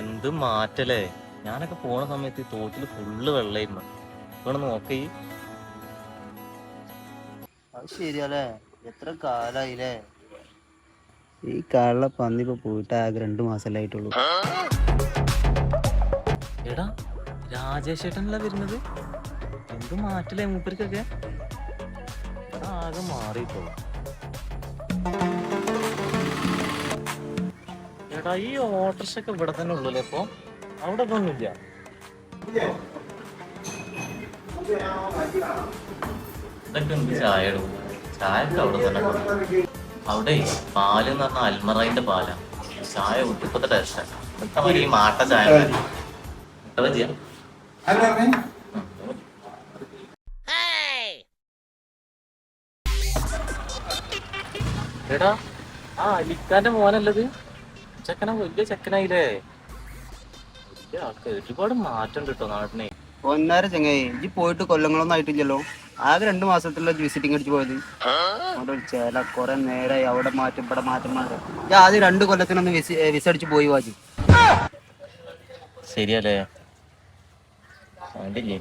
എന്ത് മാറ്റല്ലേ ഞാനൊക്കെ പോണ സമയത്ത് ഈ തോട്ടിൽ ഫുള്ള് വെള്ളമായിരുന്നു ഇവിടെ നോക്കി. അത് ശരിയല്ലേ എത്ര കാലായില്ലേ? ഈ കാളിലെ പന്നി ഇപ്പൊ പോയിട്ട് ആകെ രണ്ടു മാസല്ലേ ആയിട്ടുള്ളൂ. എടാ രാജേഷ് ഏട്ടനല്ല വരുന്നത്? എന്ത് മാറ്റല്ലേ മൂപ്പർക്കൊക്കെ? ആകെ മാറിയിട്ടോ എടാ ഈ ഓട്ടർഷ ഒക്കെ ഇവിടെ തന്നെ ഉള്ളല്ലേ ഇപ്പൊ? അവിടെ ഒന്നുമില്ല. ഇതൊക്കെ ഒക്കെ അവിടെ തന്നെ കൊടുക്കും. അവിടെ പാൽ എന്ന് പറഞ്ഞാൽ അൽമറൈന്റെ പാലാ. ചായ ഉട്ടിപ്പത്തെ ഈ മാട്ട ചായ ബജിയാ എടാ ആ അലിക്കാന്റെ മോനല്ലത് ചെക്കന വലിയ ചെക്കനായില്ലേ? വലിയ ആൾക്ക് ഒരുപാട് മാറ്റം കിട്ടോ നാട്ടിനെ ഒന്നര ചെങ്ങായി? ഇജ്ജ് പോയിട്ട് കൊല്ലങ്ങളൊന്നും ആയിട്ടില്ലല്ലോ. ആകെ രണ്ടു മാസത്തിലുള്ള വിസിറ്റിംഗ് അടിച്ചു പോയത്. അവിടെ ഒരു ചേല കുറെ നേരമായി അവിടെ മാറ്റം ഇവിടെ മാറ്റം മാറ്റം ഞാൻ ആദ്യം രണ്ട് കൊല്ലത്തിനൊന്ന് വിസ വിസ അടിച്ച് പോയി വാജി. ശരിയല്ലേ? കണ്ടില്ലേ